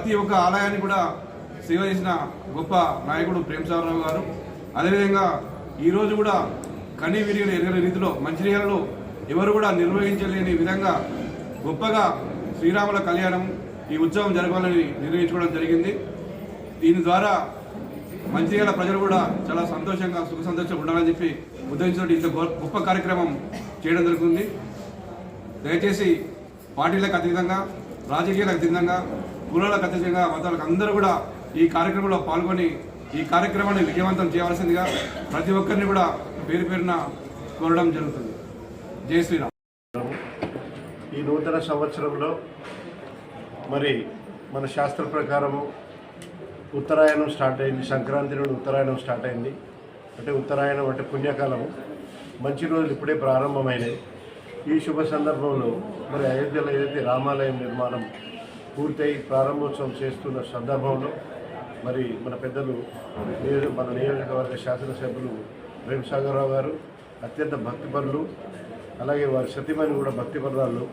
ప్రతి ఒక్క ఆలయాన్ని కూడా సేవ చేసిన గొప్ప నాయకుడు ప్రేమసాగరరావు గారు. అదేవిధంగా ఈరోజు కూడా కనీ విరిగిన ఎరగని రీతిలో మంచిర్యాలలో ఎవరు కూడా నిర్వహించలేని విధంగా గొప్పగా శ్రీరాముల కళ్యాణం ఈ ఉత్సవం జరగాలని నిర్వహించుకోవడం జరిగింది. దీని ద్వారా మంచిర్యాల ప్రజలు కూడా చాలా సంతోషంగా సుఖ సంతోషంగా ఉండాలని చెప్పి ఉద్దేశించిన ఇంత గొ- గొప్ప కార్యక్రమం చేయడం జరుగుతుంది. దయచేసి పార్టీలకు అతీతంగా రాజకీయాలకు అతీతంగా కులాలకు అతీతంగా మతాలకు అందరూ కూడా ఈ కార్యక్రమంలో పాల్గొని ఈ కార్యక్రమాన్ని విజయవంతం చేయవలసిందిగా ప్రతి ఒక్కరిని కూడా పేరు పేరున కోరడం జరుగుతుంది. జై శ్రీరామ్. ఈ నూతన సంవత్సరంలో మరి మన శాస్త్ర ప్రకారము ఉత్తరాయణం స్టార్ట్ అయింది సంక్రాంతి నుండి ఉత్తరాయణం స్టార్ట్ అయింది. అంటే ఉత్తరాయణం అంటే పుణ్యకాలము. మంచి రోజులు ఇప్పుడే ప్రారంభమైనాయి. ఈ శుభ సందర్భంలో మరి అయోధ్యలో ఏదైతే రామాలయం నిర్మాణం పూర్తయి ప్రారంభోత్సవం చేస్తున్న సందర్భంలో మరి మన పెద్దలు మన నియోజకవర్గ శాసనసభ్యులు ప్రేమసాగరరావు గారు అత్యంత భక్తిపరులు అలాగే వారి సతీమణి కూడా భక్తిపరురాళ్ళు.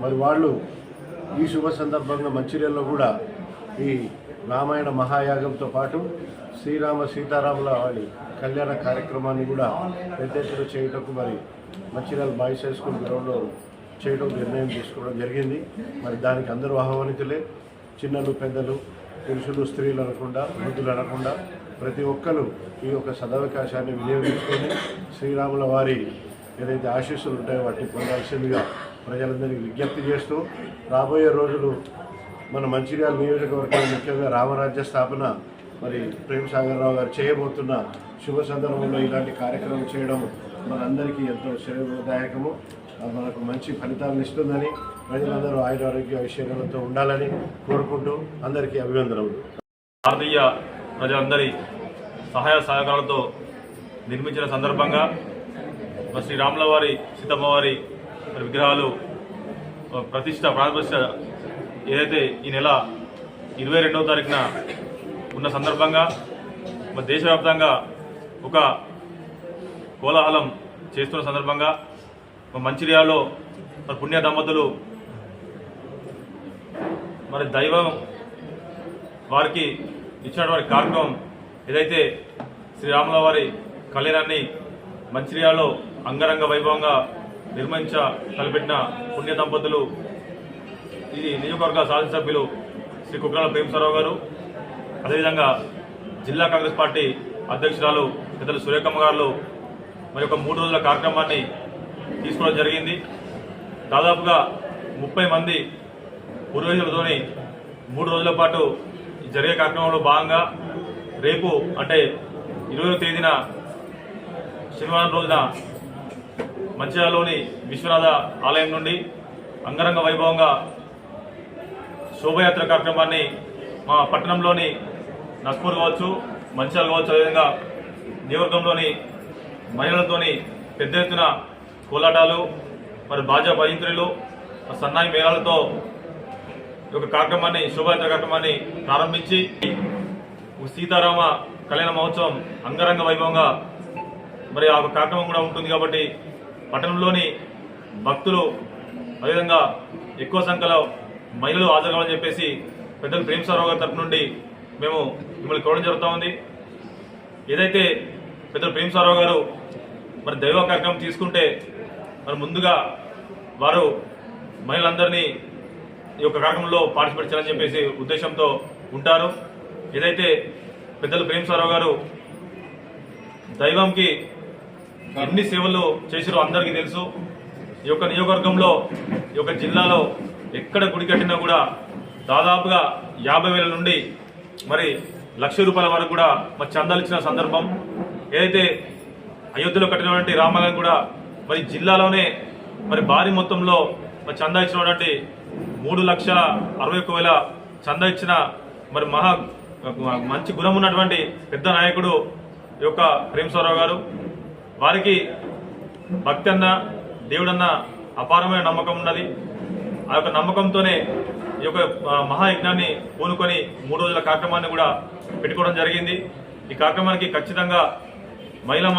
మరి వాళ్ళు ఈ శుభ సందర్భంగా మంచిర్యాలలో కూడా ఈ రామాయణ మహాయాగంతో పాటు శ్రీరామ సీతారాముల వాడి కళ్యాణ కార్యక్రమాన్ని కూడా పెద్ద ఎత్తున చేయటకు మరి మంచిర్యాల బాయ్స్ హై స్కూల్ గ్రౌండ్లో చేయడం నిర్ణయం తీసుకోవడం జరిగింది. మరి దానికి అందరూ ఆహ్వానితులే. చిన్నలు పెద్దలు పురుషులు స్త్రీలు అనకుండా వృద్ధులు అనకుండా ప్రతి ఒక్కరు ఈ యొక్క సదవకాశాన్ని వినియోగించుకొని శ్రీరాముల వారి ఏదైతే ఆశీస్సులు ఉంటాయో వాటిని పొందాల్సిందిగా ప్రజలందరికీ విజ్ఞప్తి చేస్తూ రాబోయే రోజులు మన మంచిర్యాల నియోజకవర్గంలో ముఖ్యంగా రామరాజ్య స్థాపన మరి ప్రేమసాగరరావు రావు గారు చేయబోతున్న శుభ సందర్భంలో ఇలాంటి కార్యక్రమం చేయడం మనందరికీ ఎంతో శ్రేయదాయకము. మనకు మంచి ఫలితాలను ఇస్తుందని ప్రజలందరూ ఆయుర ఆరోగ్య ఐశ్వర్యాలతో ఉండాలని కోరుకుంటూ అందరికీ అభివందనములు భారతీయ ప్రజలందరి సహాయ సహకారాలతో నిర్మించిన సందర్భంగా మరి శ్రీ రాములవారి సీతమ్మవారి విగ్రహాలు ప్రతిష్ట ప్రాతిష్ట ఏదైతే ఈ నెల ఇరవై రెండవ తారీఖున ఉన్న సందర్భంగా మరి దేశవ్యాప్తంగా ఒక కోలాహలం చేస్తున్న సందర్భంగా మంచిర్యాలలో మరి పుణ్య దంపతులు మరి దైవం వారికి ఇచ్చినటువంటి కార్యక్రమం ఏదైతే శ్రీరాముల వారి కళ్యాణాన్ని మంచిర్యాలలో అంగరంగ వైభవంగా నిర్మించ తలపెట్టిన పుణ్య దంపతులు ఇది నియోజకవర్గ శాసనసభ్యులు శ్రీ కుక్రాల ప్రేమసారావు గారు అదేవిధంగా జిల్లా కాంగ్రెస్ పార్టీ అధ్యక్షురాలు ఇతరులు సూర్యకమ్మ గారు మరి ఒక మూడు రోజుల కార్యక్రమాన్ని తీసుకోవడం జరిగింది. దాదాపుగా ముప్పై మంది పురోహితులతోని మూడు రోజుల పాటు జరిగే కార్యక్రమంలో భాగంగా రేపు అంటే ఇరవై తేదీన శనివారం రోజున మంచిర్యాలలోని విశ్వనాథ ఆలయం నుండి అంగరంగ వైభవంగా శోభయాత్ర కార్యక్రమాన్ని మా పట్టణంలోని నస్పూర్ కావచ్చు మంచిర్యాల కావచ్చు అదేవిధంగా నియోజకవర్గంలోని మహిళలతోని పెద్ద ఎత్తున కోలాటాలు మరి బాజా భయంత్రులు సన్నాయి మేళాలతో ఒక కార్యక్రమాన్ని శోభయాత్ర కార్యక్రమాన్ని ప్రారంభించి సీతారామ కళ్యాణ మహోత్సవం అంగరంగ వైభవంగా మరి ఆ కార్యక్రమం కూడా ఉంటుంది కాబట్టి పట్టణంలోని భక్తులు అదేవిధంగా ఎక్కువ సంఖ్యలో మహిళలు హాజరు కావాలని చెప్పేసి పెద్దలు ప్రేమసారావు గారి తరపు నుండి మేము మిమ్మల్ని కోరడం జరుగుతూ ఉంది. ఏదైతే పెద్దలు ప్రేమసారావు గారు మరి దైవ కార్యక్రమం తీసుకుంటే మరి ముందుగా వారు మహిళలందరినీ ఈ యొక్క కార్యక్రమంలో పార్టిసిపేట్ చేయాలని చెప్పేసి ఉద్దేశంతో ఉంటారు. ఏదైతే పెద్దలు ప్రేమసారావు గారు దైవంకి ఎన్ని సేవలు చేసిరో అందరికీ తెలుసు. ఈ యొక్క నియోజకవర్గంలో ఈ యొక్క జిల్లాలో ఎక్కడ గుడి కట్టినా కూడా దాదాపుగా యాభై వేల నుండి మరి లక్ష రూపాయల వరకు కూడా మరి చందాలు ఇచ్చిన సందర్భం. ఏదైతే అయోధ్యలో కట్టినటువంటి రామాలయం కూడా మరి జిల్లాలోనే మరి భారీ మొత్తంలో మరి చందా ఇచ్చినటువంటి మూడు లక్షల అరవై ఒక్క వేల చందా ఇచ్చిన మరి మహా మంచి గుణం ఉన్నటువంటి పెద్ద నాయకుడు ఈ యొక్క ప్రేమస్వరరావు గారు. వారికి భక్తి అన్న దేవుడన్న అపారమైన నమ్మకం ఉన్నది. ఆ యొక్క నమ్మకంతోనే ఈ యొక్క మహాయజ్ఞాన్ని పూనుకొని మూడు రోజుల కార్యక్రమాన్ని కూడా పెట్టుకోవడం జరిగింది. ఈ కార్యక్రమానికి ఖచ్చితంగా మహిళా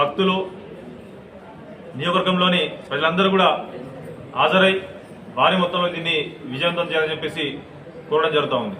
భక్తులు నియోజకవర్గంలోని ప్రజలందరూ కూడా హాజరై భారీ మొత్తంలో దీన్ని విజయవంతం చేయాలని చెప్పేసి కోరడం జరుగుతూ ఉంది.